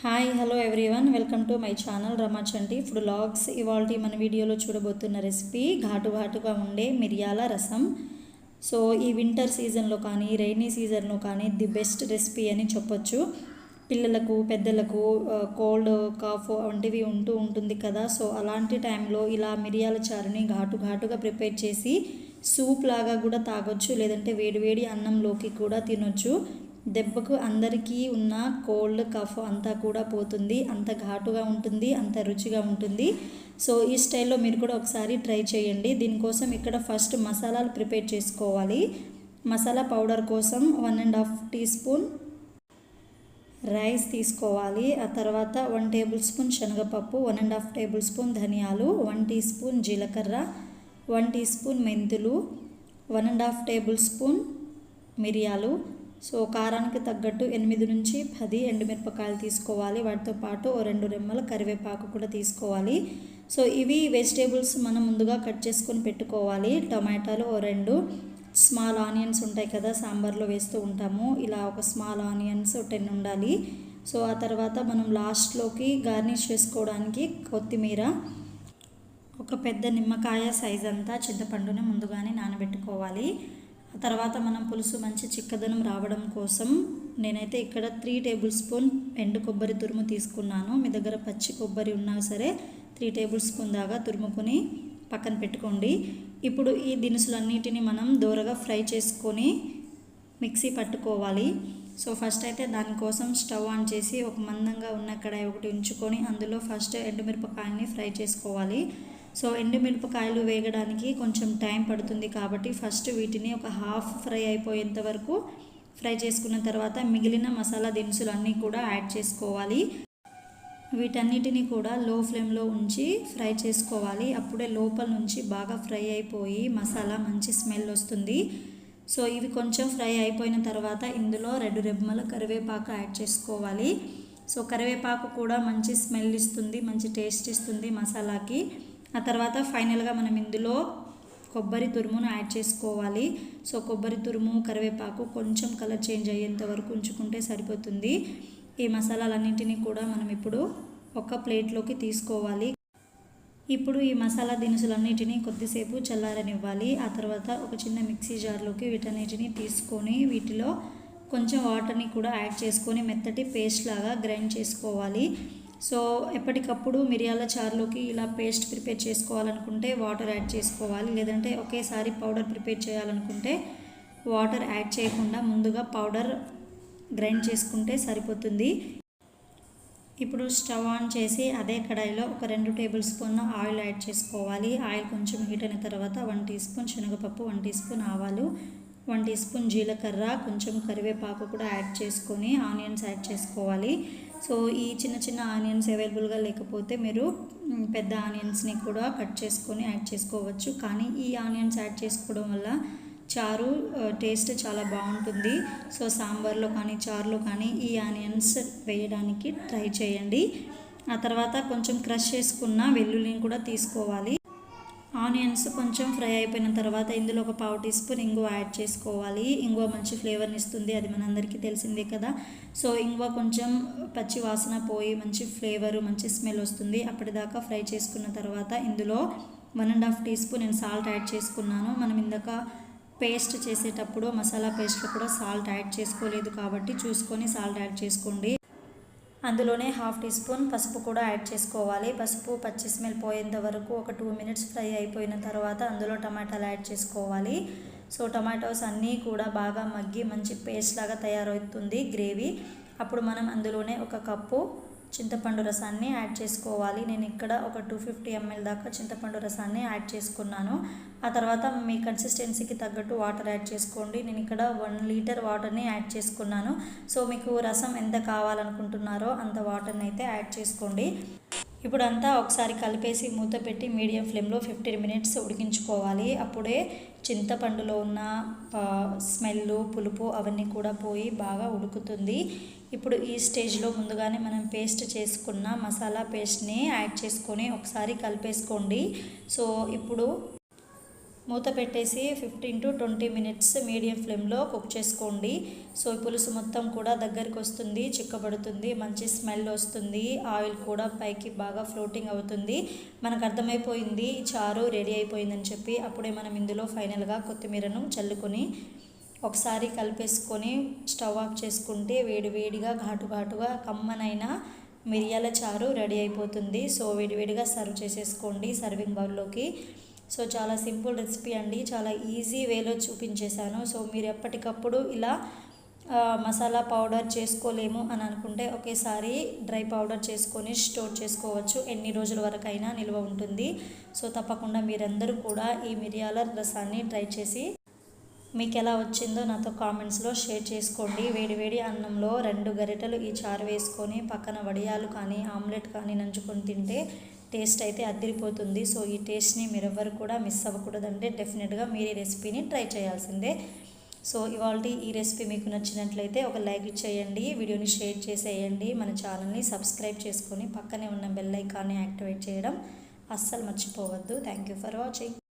Hi hello everyone. Welcome to my channel Ramachanti food logs ఇవాళ మన వీడియోలో చూడబోతున్న recipe ఘాటు ఘాటుగా ఉండే మిరియాల రసం. సో ఈ వింటర్ సీజన్లో కానీ రైనీ సీజన్లో కానీ ది బెస్ట్ రెసిపీ అని చెప్పొచ్చు. పిల్లలకు పెద్దలకు కోల్డ్ కాఫ్ వంటివి ఉంటూ ఉంటుంది కదా. సో అలాంటి టైంలో ఇలా మిరియాల చారుని ఘాటు ఘాటుగా ప్రిపేర్ చేసి సూప్ లాగా కూడా తాగొచ్చు లేదంటే వేడివేడి అన్నంలోకి కూడా తినొచ్చు. దెబ్బకు అందరికీ ఉన్న కోల్డ్ కఫ్ అంతా కూడా పోతుంది. అంత ఘాటుగా ఉంటుంది అంత రుచిగా ఉంటుంది. సో ఈ స్టైల్లో మీరు కూడా ఒకసారి ట్రై చేయండి. దీనికోసం ఇక్కడ ఫస్ట్ మసాలాలు ప్రిపేర్ చేసుకోవాలి. మసాలా పౌడర్ కోసం one and half teaspoon rice తీసుకోవాలి. ఆ తర్వాత వన్ టేబుల్ స్పూన్ శనగపప్పు one and half tablespoon ధనియాలు వన్ టీ స్పూన్ జీలకర్ర వన్ టీ స్పూన్ మెంతులు one and half tablespoon మిరియాలు సో కారానికి తగ్గట్టు ఎనిమిది నుంచి పది ఎండుమిరపకాయలు తీసుకోవాలి. వాటితో పాటు ఓ రెండు రెమ్మల కరివేపాకు కూడా తీసుకోవాలి. సో ఇవి వెజిటేబుల్స్ మనం ముందుగా కట్ చేసుకొని పెట్టుకోవాలి. టమాటాలు ఓ రెండు స్మాల్ ఆనియన్స్ ఉంటాయి కదా సాంబార్లో వేస్తూ ఉంటాము. ఇలా ఒక స్మాల్ ఆనియన్స్ టెన్ ఉండాలి. సో ఆ తర్వాత మనం లాస్ట్లోకి గార్నిష్ చేసుకోవడానికి కొత్తిమీర ఒక పెద్ద నిమ్మకాయ సైజ్ అంతా చింతపండుని ముందుగానే నానబెట్టుకోవాలి. తర్వాత మనం పులుసు మంచి చిక్కదనం రావడం కోసం నేనైతే ఇక్కడ త్రీ టేబుల్ స్పూన్ ఎండు కొబ్బరి తురుము తీసుకున్నాను. మీ దగ్గర పచ్చి కొబ్బరి ఉన్నా సరే త్రీ టేబుల్ స్పూన్ దాకా తురుముకొని పక్కన పెట్టుకోండి. ఇప్పుడు ఈ దినుసులన్నిటిని మనం దూరగా ఫ్రై చేసుకొని మిక్సీ పట్టుకోవాలి. సో ఫస్ట్ అయితే దానికోసం స్టవ్ ఆన్ చేసి ఒక మందంగా ఉన్న కడాయి ఒకటి ఉంచుకొని అందులో ఫస్ట్ ఎండుమిరపకాయల్ని ఫ్రై చేసుకోవాలి. సో ఎండుమిరపకాయలు వేగడానికి కొంచెం టైం పడుతుంది కాబట్టి ఫస్ట్ వీటిని ఒక హాఫ్ ఫ్రై అయిపోయేంత వరకు ఫ్రై చేసుకున్న తర్వాత మిగిలిన మసాలా దినుసులు అన్నీ కూడా యాడ్ చేసుకోవాలి. వీటన్నిటిని కూడా లో ఫ్లేమ్లో ఉంచి ఫ్రై చేసుకోవాలి. అప్పుడే లోపల నుంచి బాగా ఫ్రై అయిపోయి మసాలా మంచి స్మెల్ వస్తుంది. సో ఇవి కొంచెం ఫ్రై అయిపోయిన తర్వాత ఇందులో రెండు రెబ్బల కరివేపాకు యాడ్ చేసుకోవాలి. సో కరివేపాకు కూడా మంచి స్మెల్ ఇస్తుంది మంచి టేస్ట్ ఇస్తుంది మసాలాకి. ఆ తర్వాత ఫైనల్గా మనం ఇందులో కొబ్బరి తురుమును యాడ్ చేసుకోవాలి. సో కొబ్బరి తురుము కరివేపాకు కొంచెం కలర్ చేంజ్ అయ్యేంత వరకు ఉంచుకుంటే సరిపోతుంది. ఈ మసాలాలన్నింటినీ కూడా మనం ఇప్పుడు ఒక ప్లేట్లోకి తీసుకోవాలి. ఇప్పుడు ఈ మసాలా దినుసులన్నిటినీ కొద్దిసేపు చల్లారనివ్వాలి. ఆ తర్వాత ఒక చిన్న మిక్సీ జార్లోకి వీటన్నిటిని తీసుకొని వీటిలో కొంచెం వాటర్ని కూడా యాడ్ చేసుకొని మెత్తటి పేస్ట్ లాగా గ్రైండ్ చేసుకోవాలి. సో ఎప్పటికప్పుడు మిరియాల చారులోకి ఇలా పేస్ట్ ప్రిపేర్ చేసుకోవాలనుకుంటే వాటర్ యాడ్ చేసుకోవాలి. లేదంటే ఒకేసారి పౌడర్ ప్రిపేర్ చేయాలనుకుంటే వాటర్ యాడ్ చేయకుండా ముందుగా పౌడర్ గ్రైండ్ చేసుకుంటే సరిపోతుంది. ఇప్పుడు స్టవ్ ఆన్ చేసి అదే కడాయిలో ఒక రెండు టేబుల్ స్పూన్ ఆయిల్ యాడ్ చేసుకోవాలి. ఆయిల్ కొంచెం హీట్ అయిన తర్వాత వన్ టీ స్పూన్ శనగపప్పు వన్ టీ స్పూన్ ఆవాలు వన్ టీ స్పూన్ జీలకర్ర కొంచెం కరివేపాకు కూడా యాడ్ చేసుకొని ఆనియన్స్ యాడ్ చేసుకోవాలి. సో ఈ చిన్న చిన్న ఆనియన్స్ అవైలబుల్గా లేకపోతే మీరు పెద్ద ఆనియన్స్ని కూడా కట్ చేసుకొని యాడ్ చేసుకోవచ్చు. కానీ ఈ ఆనియన్స్ యాడ్ చేసుకోవడం వల్ల చారు టేస్ట్ చాలా బాగుంటుంది. సో సాంబార్లో కానీ చారులో కానీ ఈ ఆనియన్స్ వేయడానికి ట్రై చేయండి. ఆ తర్వాత కొంచెం క్రష్ చేసుకున్న వెల్లుల్లిని కూడా తీసుకోవాలి. ఆనియన్స్ కొంచెం ఫ్రై అయిపోయిన తర్వాత ఇందులో ఒక పావు టీ స్పూన్ ఇంగువ యాడ్ చేసుకోవాలి. ఇంగువ మంచి ఫ్లేవర్ని ఇస్తుంది అది మనందరికీ తెలిసిందే కదా. సో ఇంగువ కొంచెం పచ్చి వాసన పోయి మంచి ఫ్లేవరు మంచి స్మెల్ వస్తుంది. అప్పటిదాకా ఫ్రై చేసుకున్న తర్వాత ఇందులో one and half teaspoon నేను సాల్ట్ యాడ్ చేసుకున్నాను. మనం ఇందాక పేస్ట్ చేసేటప్పుడు మసాలా పేస్ట్లో కూడా సాల్ట్ యాడ్ చేసుకోలేదు కాబట్టి చూసుకొని సాల్ట్ యాడ్ చేసుకోండి. అందులోనే హాఫ్ టీ స్పూన్ పసుపు కూడా యాడ్ చేసుకోవాలి. పసుపు పచ్చి స్మెల్ పోయేంత వరకు ఒక టూ మినిట్స్ ఫ్రై అయిపోయిన తర్వాత అందులో టమాటాలు యాడ్ చేసుకోవాలి. సో టమాటోస్ అన్నీ కూడా బాగా మగ్గి మంచి పేస్ట్ లాగా తయారవుతుంది గ్రేవీ. అప్పుడు మనం అందులోనే ఒక కప్పు చింతపండు రసాన్ని యాడ్ చేసుకోవాలి. నేను ఇక్కడ ఒక టూ ఫిఫ్టీ ఎంఎల్ దాకా చింతపండు రసాన్ని యాడ్ చేసుకున్నాను. ఆ తర్వాత మీ కన్సిస్టెన్సీకి తగ్గట్టు వాటర్ యాడ్ చేసుకోండి. నేను ఇక్కడ వన్ లీటర్ వాటర్ని యాడ్ చేసుకున్నాను. సో మీకు రసం ఎంత కావాలనుకుంటున్నారో అంత వాటర్ని అయితే యాడ్ చేసుకోండి. ఇప్పుడు అంతా ఒకసారి కలిపేసి మూత పెట్టి మీడియం ఫ్లేమ్లో ఫిఫ్టీన్ మినిట్స్ ఉడికించుకోవాలి. అప్పుడే చింతపండులో ఉన్న స్మెల్ పులుపు అవన్నీ కూడా పోయి బాగా ఉడుకుతుంది. ఇప్పుడు ఈ స్టేజ్లో ముందుగానే మనం పేస్ట్ చేసుకున్న మసాలా పేస్ట్ని యాడ్ చేసుకొని ఒకసారి కలిపేసుకోండి. సో ఇప్పుడు మూత పెట్టేసి fifteen to twenty minutes medium ఫ్లేమ్లో కుక్ చేసుకోండి. సో ఈ పులుసు మొత్తం కూడా దగ్గరికి వస్తుంది చిక్కబడుతుంది మంచి స్మెల్ వస్తుంది ఆయిల్ కూడా పైకి బాగా ఫ్లోటింగ్ అవుతుంది. మనకు అర్థమైపోయింది చారు రెడీ అయిపోయిందని చెప్పి అప్పుడే మనం ఇందులో ఫైనల్గా కొత్తిమీరను చల్లుకొని ఒకసారి కలిపేసుకొని స్టవ్ ఆఫ్ చేసుకుంటే వేడివేడిగా ఘాటు ఘాటుగా కమ్మనైన మిరియాల చారు రెడీ అయిపోతుంది. సో వేడివేడిగా సర్వ్ చేసేసుకోండి సర్వింగ్ బౌల్లోకి సో చాలా సింపుల్ రెసిపీ అండి. చాలా ఈజీ వేలో చూపించేశాను. సో మీరు ఎప్పటికప్పుడు ఇలా మసాలా పౌడర్ చేసుకోలేము అని అనుకుంటే ఒకేసారి డ్రై పౌడర్ చేసుకొని స్టోర్ చేసుకోవచ్చు. ఎన్ని రోజుల వరకైనా నిల్వ ఉంటుంది. సో తప్పకుండా మీరందరూ కూడా ఈ మిరియాల రసాన్ని ట్రై చేసి మీకు ఎలా వచ్చిందో నాతో కామెంట్స్లో షేర్ చేసుకోండి. వేడివేడి అన్నంలో రెండు గరిటెలు ఈ చారు వేసుకొని పక్కన వడియాలు కానీ ఆమ్లెట్ కానీ నంచుకొని తింటే టేస్ట్ అయితే అదిరిపోతుంది. సో ఈ టేస్ట్ని మీరెవ్వరు కూడా మిస్ అవ్వకూడదంటే డెఫినెట్గా మీరు ఈ రెసిపీని ట్రై చేయాల్సిందే. సో ఇవాళ ఈ రెసిపీ మీకు నచ్చినట్లయితే ఒక లైక్ ఇచ్చేయండి వీడియోని షేర్ చేసేయండి మన ఛానల్ని సబ్స్క్రైబ్ చేసుకొని పక్కనే ఉన్న బెల్ ఐకాన్ని యాక్టివేట్ చేయడం అస్సలు మర్చిపోవద్దు. Thank you for watching.